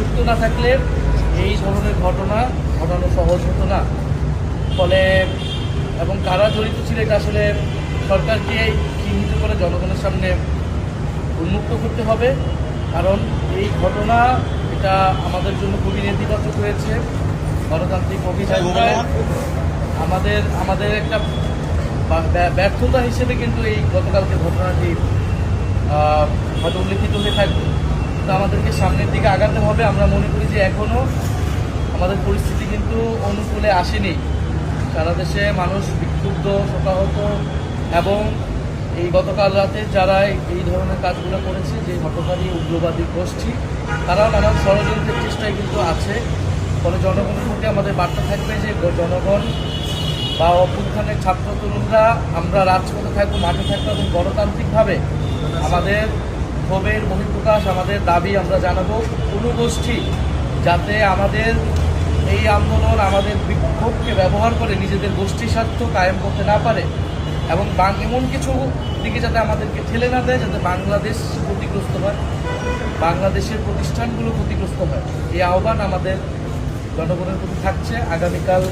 যুক্ত না থাকলে এই ধরনের ঘটনা ঘটানো সহজ হতো না। ফলে এবং কারা জড়িত ছিল এটা আসলে সরকারকে চিহ্নিত করে জনগণের সামনে উন্মুক্ত করতে হবে। কারণ এই ঘটনা এটা আমাদের জন্য খুবই নেতিবাচক হয়েছে। গণতান্ত্রিক অভিযাত্রায় আমাদের আমাদের একটা ব্যর্থতা হিসেবে কিন্তু এই গতকালকে ঘটনাটি হয়তো উল্লেখিত হয়ে থাকবে। তো আমাদেরকে সামনের দিকে আগাতে হবে। আমরা মনে করি যে এখনও আমাদের পরিস্থিতি কিন্তু অনুকূলে আসেনি। সারা দেশে মানুষ বিক্ষুব্ধ শোকাহত এবং এই গতকাল রাতে যারা এই ধরনের কাজগুলো করেছে, যে হতকারী উগ্রবাদী গোষ্ঠী, তারাও নানান ষড়যন্ত্রের চেষ্টায় কিন্তু আছে। ফলে জনগণের প্রতি আমাদের বার্তা থাকবে যে জনগণ বা অভ্যুত্থানের ছাত্র তরুণরা আমরা রাজপথে থাকব, মাঠে থাকব এবং গণতান্ত্রিকভাবে আমাদের ক্ষোভের বহিঃপ্রকাশ আমাদের দাবি, আমরা জানাব কোনো গোষ্ঠী যাতে আমাদের এই আন্দোলন আমাদের বিক্ষোভকে ব্যবহার করে নিজেদের গোষ্ঠী স্বার্থ কায়েম করতে না পারে এবং এমন কিছু দিকে যাতে আমাদেরকে ঠেলে না দেয় যাতে বাংলাদেশ ক্ষতিগ্রস্ত হয়, বাংলাদেশের প্রতিষ্ঠানগুলো ক্ষতিগ্রস্ত হয়। এই আহ্বান আমাদের জনগণের প্রতি থাকছে। আগামীকাল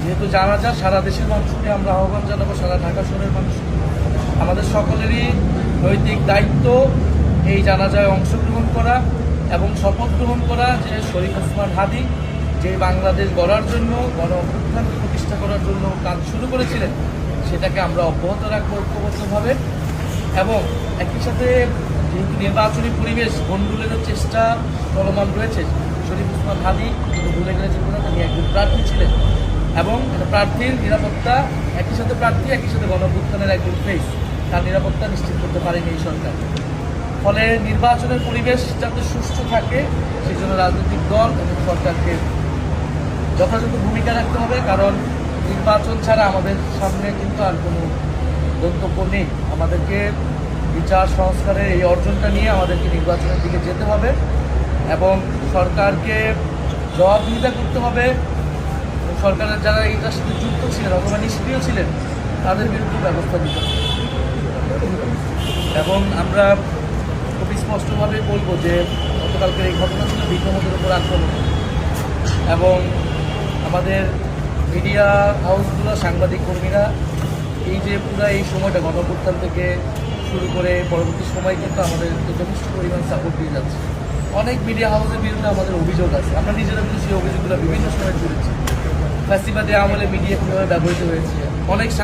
যেহেতু জানা যায় সারা দেশের মানুষকে আমরা আহ্বান জানাব, সারা ঢাকা শহরের মানুষ আমাদের সকলেরই নৈতিক দায়িত্ব এই জানাজায় অংশগ্রহণ করা এবং শপথ গ্রহণ করা যে শরীফ ওসমান হাদি, যে বাংলাদেশ গড়ার জন্য, গণ অভ্যুত্থানকে প্রতিষ্ঠা করার জন্য কাজ শুরু করেছিলেন, সেটাকে আমরা অব্যাহত রাখব ঐক্যবদ্ধভাবে। এবং একই সাথে যেহেতু নির্বাচনী পরিবেশ গন্ডুলের চেষ্টা চলমান রয়েছে, শরীফ ওসমান হাদি ভুলে গেলেছেন না তিনি একজন প্রার্থী ছিলেন। এবং প্রার্থীর নিরাপত্তা, একই সাথে প্রার্থী, একই সাথে গণ গণভুত্থানের একজন ফেস তার নিরাপত্তা নিশ্চিত করতে পারেনি এই সরকার। ফলে নির্বাচনের পরিবেশ যাতে সুষ্ঠু থাকে সেই জন্য রাজনৈতিক দল এবং সরকারকে যথাযথ ভূমিকা রাখতে হবে, কারণ নির্বাচন ছাড়া আমাদের সামনে কিন্তু আর কোনো গন্তব্য নেই। আমাদেরকে বিচার, সংস্কারের এই অর্জনটা নিয়ে আমাদেরকে নির্বাচনের দিকে যেতে হবে এবং সরকারকে জবাবদিহিতা করতে হবে। সরকারের যারা এইটার সাথে যুক্ত ছিলেন অথবা নিষ্ক্রিয় ছিলেন, তাদের বিরুদ্ধে ব্যবস্থা নিতে হবে। এবং আমরা স্পষ্টভাবে বলব যে গতকালকের এই ঘটনা ছিল বিজ্ঞমতের উপর আক্রমণ এবং আমাদের মিডিয়া হাউসগুলো সাংবাদিক কর্মীরা এই যে পুরো এই সময়টা গণপ্রত্যান থেকে শুরু করে পরবর্তী সময় কিন্তু আমাদের যথেষ্ট পরিমাণ সাপোর্ট দিয়ে যাচ্ছে। অনেক মিডিয়া হাউসের বিরুদ্ধে আমাদের অভিযোগ আছে। আমরা নিজেরা কিন্তু সেই অভিযোগগুলো বিভিন্ন সময় তুলেছি। ফ্যাসিবাদী আমলে মিডিয়া কীভাবে ব্যবহৃত হয়েছে। অনেক